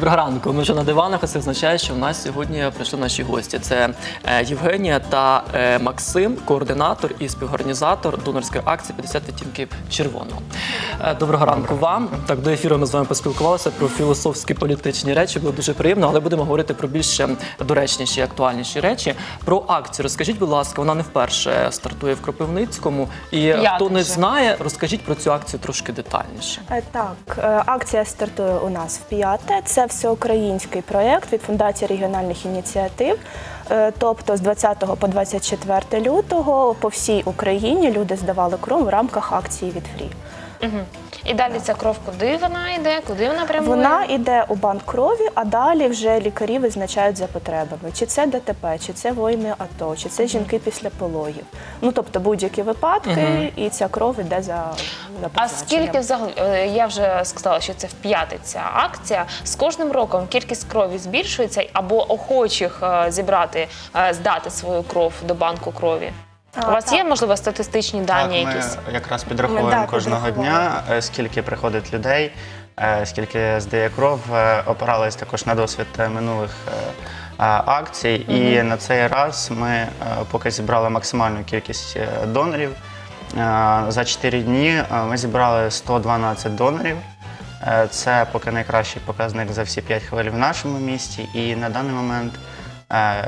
Доброго ранку. Ми вже на диванах, а це означає, що в нас сьогодні прийшли наші гості. Це е, Євгенія та е, Максим, координатор і співорганізатор донорської акції 50 відтінків червоного. Е, Доброго ранку вам. Так, до ефіру ми з вами поспілкувалися про філософські політичні речі. Було дуже приємно, але будемо говорити про більш доречніші актуальніші речі. Про акцію розкажіть, будь ласка, вона не вперше стартує в Кропивницькому. І хто не знає, розкажіть про цю акцію трошки детальніше. Так, акція стартує у нас в п'яте. Це всеукраїнський проєкт від Фундації регіональних ініціатив. Е, Тобто з 20 по 24 лютого по всій Україні люди здавали кров в рамках акції від Фрі. І далі ця кров куди вона йде, куди вона прямує? Вона йде у банк крові, а далі вже лікарі визначають за потребами. Чи це ДТП, чи це воїни АТО, чи це жінки після пологів. Ну тобто будь-які випадки, і ця кров йде за, за А призначенням. скільки взагалі е, я вже сказала, що це в п'яте ця акція. З кожним роком кількість крові збільшується або охочих е, зібрати, е, здати свою кров до банку крові. У вас так. є можливо статистичні дані так, якісь? Ми якраз Ми, підраховуємо да, кожного дня, е, скільки приходить людей, е, скільки здає кров. Е, Опирались також на досвід е, минулих е, е, акцій. І на цей раз ми е, поки зібрали максимальну кількість е, донорів. Е, За 4 дні е, ми зібрали 112 донорів. Е, Це поки найкращий показник за всі 5 хвилин в нашому місті. І на даний момент, е,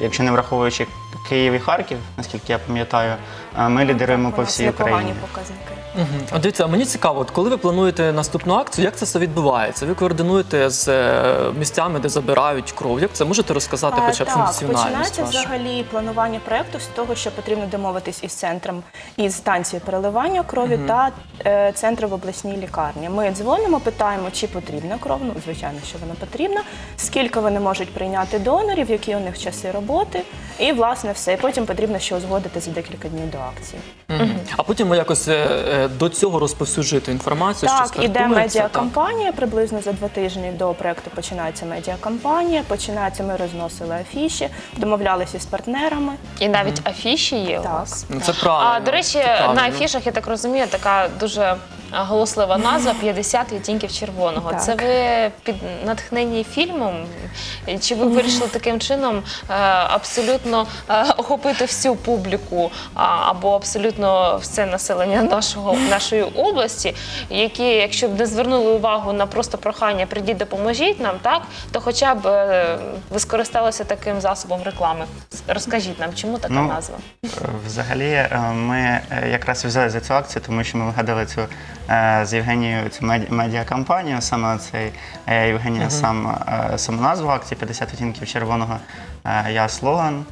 якщо не враховуючи Київ і Харків, наскільки я пам'ятаю, е, ми лідируємо по всій Україні. показники. Мгм. А Дивіться, а мені цікаво, от коли ви плануєте наступну акцію, як це все відбувається? Ви координуєте з е, місцями, де забирають кров. Як це можете розказати, хоча б так, функціональність починається вашу? взагалі планування проекту з того, що потрібно домовитись із центром із станцією переливання крові та е, центром в обласній лікарні. Ми дзвонимо, питаємо, чи потрібна кров. Ну, звичайно, що вона потрібна, скільки вони можуть прийняти донорів, які у них часи роботи, і власне все. І потім потрібно ще узгодити за декілька днів до акції. Мгм. А потім ви якось е, е, до цього розповсюджуєте інформацію, що Так, іде медіакампанія. Приблизно за два тижні до проекту починається медіакампанія. Починається, ми розносили афіші, домовлялися з партнерами. І навіть афіші є у Так. вас. Ну, це правильно. А до речі, це правильно. на афішах, я так розумію, така дуже голослива назва 50 відтінків червоного. Так. Це ви під натхнені фільмом? Чи ви вирішили таким чином е, абсолютно е, охопити всю публіку або абсолютно все населення нашого нашої області, які, якщо б не звернули увагу на просто прохання прийдіть, допоможіть нам, так то хоча б е, ви скористалися таким засобом реклами. Розкажіть нам, чому така Ну, назва? Взагалі, ми якраз взяли за цю акцію, тому що ми вигадали цю з Євгенією цю меді- медіакампанію. Саме цей е, Євгенія сам е, саму назву акції 50 відтінків червоного. Е, Я слоган.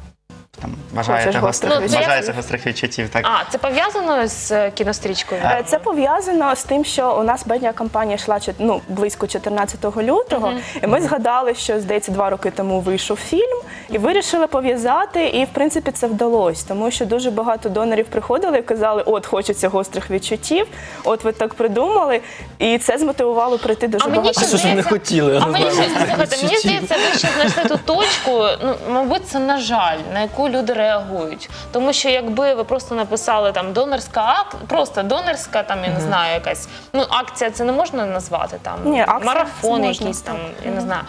Там бажаєте гострих, гострих відчуттів? бажаєте гострих відчуттів. Так А, це пов'язано з е, кінострічкою? Е, Це пов'язано з тим, що у нас медіакампанія йшла чот- ну, близько 14 лютого, і ми згадали, що здається, два роки тому вийшов фільм, і вирішили пов'язати. І в принципі це вдалося, тому що дуже багато донорів приходили і казали, от хочеться гострих відчуттів, от ви так придумали, і це змотивувало прийти дуже А мені багато. А що ж ви не хотіли? А мені ще слухайте, мені здається, ви ще знайшли ту точку. Ну мабуть, це на жаль, на яку люди реагують. Тому що якби ви просто написали там донорська ак, просто донорська, там я не знаю, якась ну акція, це не можна назвати там Ні, марафон, якийсь там, я не знаю.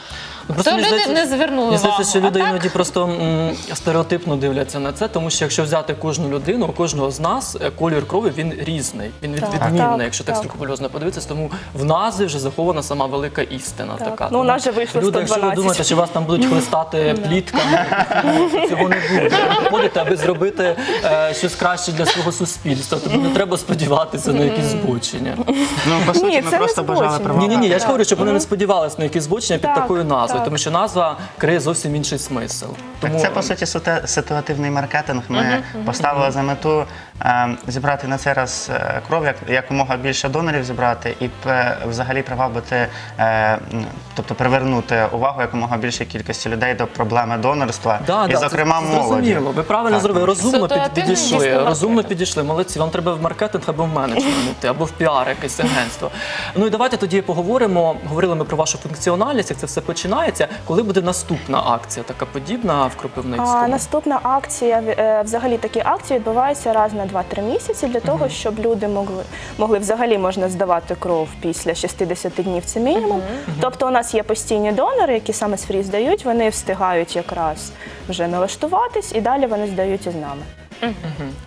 Ну, просто То люди здається- не звернули Мені здається, увагу. що люди А так- іноді просто м, стереотипно дивляться на це, тому що якщо взяти кожну людину, у кожного з нас е, колір крові він різний, він від- Так. відмінний, Так, якщо так так. скрупульозно подивитися. Тому в назві вже захована сама велика істина. Так. Така Ну, у нас же вийшло люди, якщо ви 112. думаєте, що вас там будуть хлистати плітками, цього не буде. Ви Приходите, аби зробити е, щось краще для свого суспільства. Тому не треба сподіватися на якісь збочення. ну по суті, Ні, ми це просто бажали збочення. Ні, ні, ні, я ж говорю, щоб вони не сподівалися на якісь збочення під Так, такою назвою, тому що назва криє зовсім інший смисл. Так, це по суті ситуативний маркетинг. Ми поставили за мету е, зібрати на цей раз е, кров, як якомога більше донорів зібрати, і взагалі привабити, е, тобто привернути увагу якомога більшої кількості людей до проблеми донорства, Да, і да, зокрема це, це молоді. зрозуміло. Ви правильно Так, зробили. Розумно підійшли. Розумно підійшли. Молодці. Вам треба в маркетинг або в менеджмент або в піар, якесь агентство. Ну і давайте тоді поговоримо. Говорили ми про вашу функціональність, як це все починається. Відбувається. Коли буде наступна акція, така подібна в Кропивницькому? А наступна акція е, взагалі такі акції відбуваються раз на 2-3 місяці для того, щоб люди могли могли взагалі можна здавати кров після 60 днів. Це мінімум. Тобто, у нас є постійні донори, які саме з фрі здають. Вони встигають якраз вже налаштуватись, і далі вони здають із нами.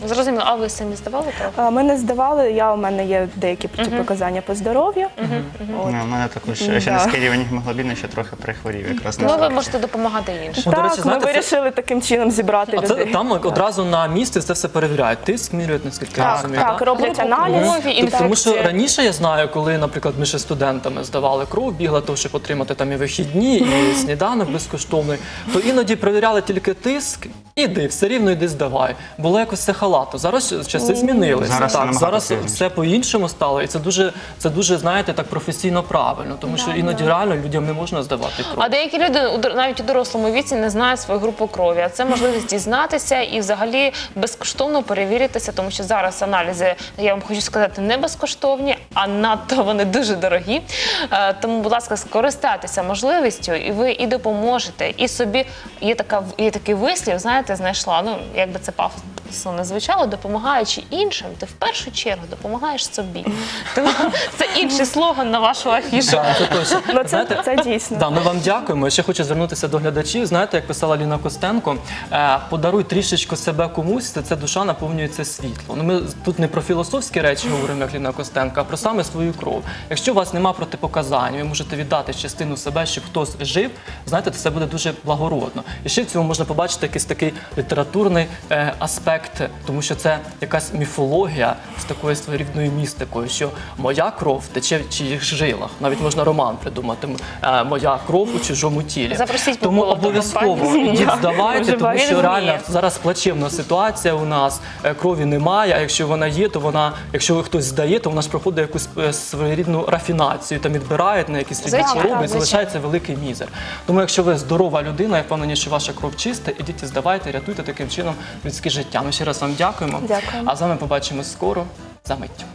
Зрозуміло, а ви самі здавали кров? А, Ми не здавали. Я у мене є деякі показання по здоров'ю. От. Ну, У мене також Да. ще низький рівень гемоглобіну, ще трохи прихворів якраз на Ну, ви можете допомагати іншим. Ну, до так, знаєте, ми це- вирішили таким чином зібрати А це людей. там одразу на місці це все перевіряють. Тиск міряють, наскільки я Так, розумію. так, да? роблять Глибоко аналіз. крові, Тобто, тому що раніше я знаю, коли, наприклад, ми ще студентами здавали кров, бігла то, щоб отримати там і вихідні, і сніданок безкоштовний, то іноді перевіряли тільки тиск. Іди, все рівно йди здавай. Було якось це халато. Зараз часи змінилися. Зараз так, зараз все по-іншому стало, і це дуже, це дуже, знаєте, так професійно правильно, тому що іноді реально людям не можна здавати кров. А деякі люди навіть у дорослому віці не знають свою групу крові. А це можливість дізнатися і взагалі безкоштовно перевіритися, тому що зараз аналізи, я вам хочу сказати, не безкоштовні, а надто вони дуже дорогі. Е, Тому, будь ласка, скористайтеся можливістю, і ви і допоможете. І собі є така є такий вислів, знаєте, знайшла. Ну як би це пафосно не звучало, допомагаючи іншим, ти в першу чергу допомагаєш собі. Тому це інший слоган на вашу афішу. Так, це точно. Ну, це, Знаєте, це дійсно. Да, ми вам дякуємо. Ще хочу звернутися до глядачів. Знаєте, як писала Ліна Костенко, е, подаруй трішечку себе комусь, це, це душа наповнюється світло. Ну ми тут не про філософські речі говоримо, як Ліна Костенко, а про саме свою кров. Якщо у вас нема протипоказань, ви можете віддати частину себе, щоб хтось жив. Знаєте, це буде дуже благородно. І ще в цьому можна побачити якийсь такий літературний е, аспект, тому що це якась міфологія з такою своєрідною містикою, що моя кров тече в чиїх жилах. Навіть можна роман придумати. е, Моя кров у чужому тілі. Запросіть тому обов'язково ідіть здавайте, тому що реально зараз плачевна ситуація у нас. е, Крові немає. А якщо вона є, то вона, якщо хтось здає, то вона ж проходить якусь е, своєрідну рафінацію, там відбирають на якісь Звичайно, хвороби, і залишається великий мізер. Тому, якщо ви здорова людина, я впевнені, що ваша кров чиста, ідіть і здавайте, рятуйте таким чином людське життя. Ми ще раз вам дякуємо. Дякуємо. А з вами побачимо скоро за миттю.